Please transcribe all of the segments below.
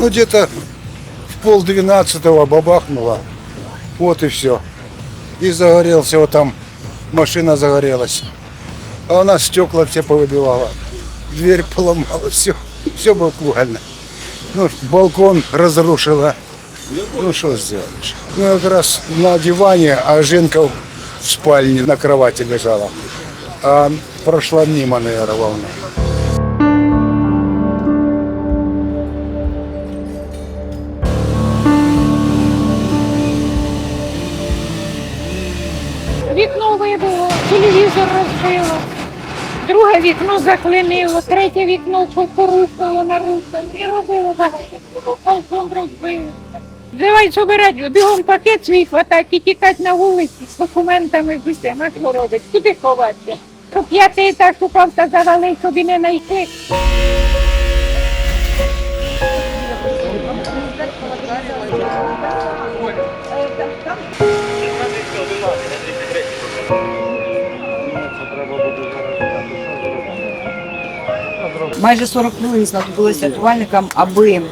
Ну, где-то в пол двенадцатого бабахнуло. Вот и все. И загорелся вот там, машина загорелась. А у нас стекла все повыбивало. Дверь поломала, все, все было пугально. Ну, балкон разрушила. Ну, что сделаешь? Ну, как раз на диване, а Женка в спальне на кровати лежала. А прошла мимо, наверное, волна. Розбило, друге вікно заклинило, третє вікно порухало на руку і робило. Балкон розбило. Давай собирати, бігом пакет свій хватати і тікати на вулиці з документами з усім. А що робить? Куди ховатися? Щоб п'ятий етаж упав та завалив, щоб і не знайшли. Майже 40 хвилин знадобилося рятувальникам, аби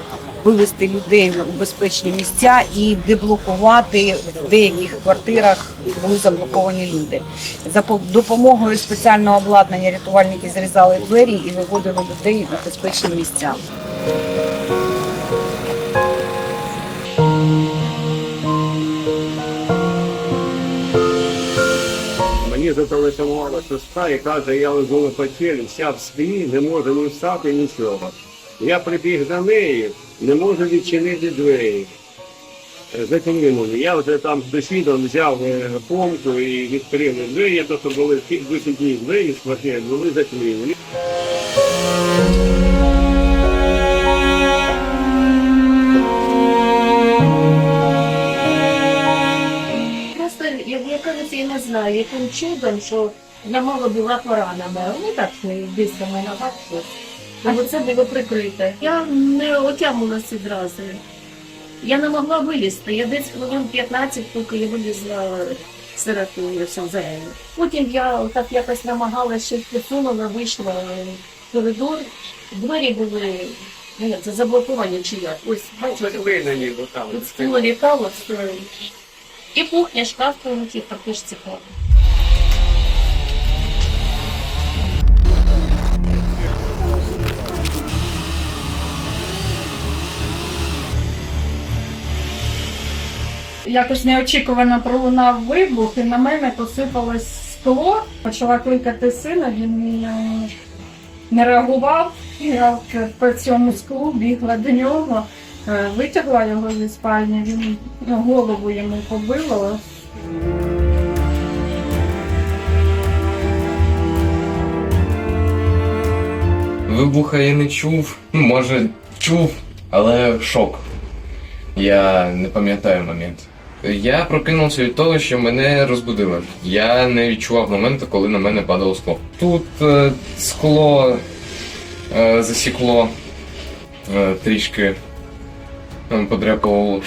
вивести людей у безпечні місця і деблокувати в деяких квартирах були заблоковані люди. За допомогою спеціального обладнання рятувальники зрізали двері і виводили людей у безпечні місця. Мені зателефонувала сестра і каже, я лежу на печері, вся в спині, не можу ні встати, нічого. Я прибіг до неї, не можу відчинити двері. Е, мені. Я вже там з досвідом взяв е, помпу і відкрив двері, то, що були високі двері з квартири, були заклинені. Яким чудом, що я мало була поранена. Ну так, до мене бачили. Або це було прикрите. Я не отямилася відразу. Я не могла вилізти. Я десь хвилин 15, поки я вилізла серед зелені. Потім я так якось намагалася щось посунула, вийшла в коридор. Двері були ну, як це заблоковані чи як. Ось бачите. Тут стіло літало. І кухня, шкаф полетів, також цікаво. Якось неочікувано пролунав вибух, і на мене посипалось скло. Почала кликати сина, він е, не реагував. Я по цьому склу бігла до нього, е, витягла його зі спальні, він голову йому побило. Вибуха я не чув, може чув, але шок. Я не пам'ятаю момент. Я прокинувся від того, що мене розбудили. Я не відчував моменту, коли на мене падало скло. Тут е, скло е, засікло е, трішки е, подряпало.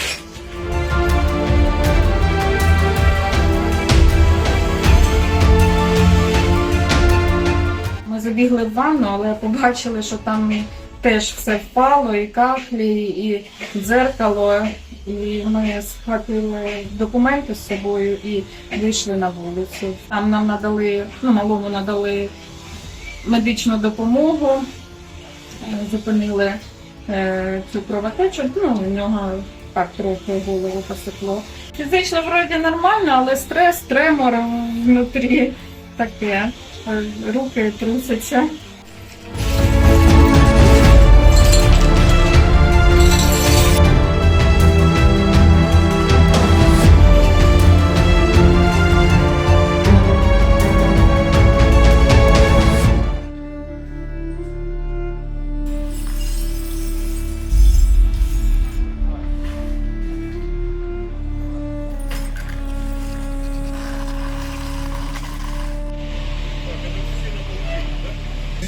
Ми забігли в ванну, але побачили, що там теж все впало, і кафлі, і дзеркало. І ми схватили документи з собою і вийшли на вулицю. Там нам надали, ну, малому надали медичну допомогу, е, зупинили е, цю кровотечу, ну, у нього так трохи голову посекло. Фізично вроді нормально, але стрес, тремор внутрі таке. Е, Руки трусяться.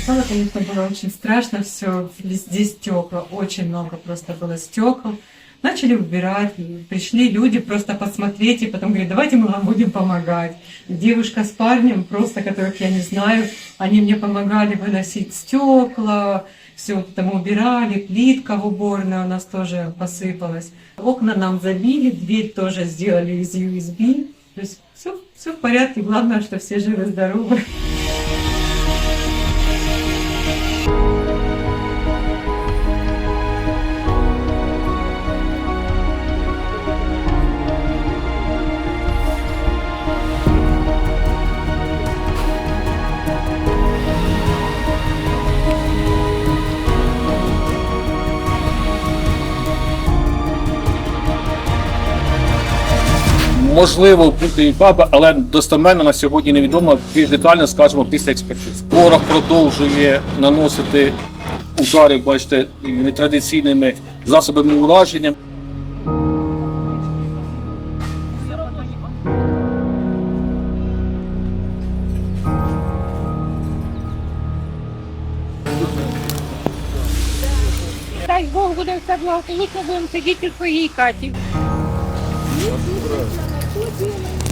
Сначала, конечно, было очень страшно все, везде стекла, очень много просто было стекол. начали убирать. Пришли люди просто посмотреть, и потом говорят, давайте мы вам будем помогать. Девушка с парнем, просто которых я не знаю, они мне помогали выносить стекла, все там убирали, плитка в уборной у нас тоже посыпалась. Окна нам забили, дверь тоже сделали из USB. То есть все, все в порядке, главное, что все живы-здоровы. Можливо, бути і баба, але достеменно на сьогодні невідомо. Більш детально скажемо після експертизи. Ворог продовжує наносити удари, бачите, нетрадиційними засобами ураження. Дай Бог буде все благополучно, будемо сидіти у своїй хаті. feeling.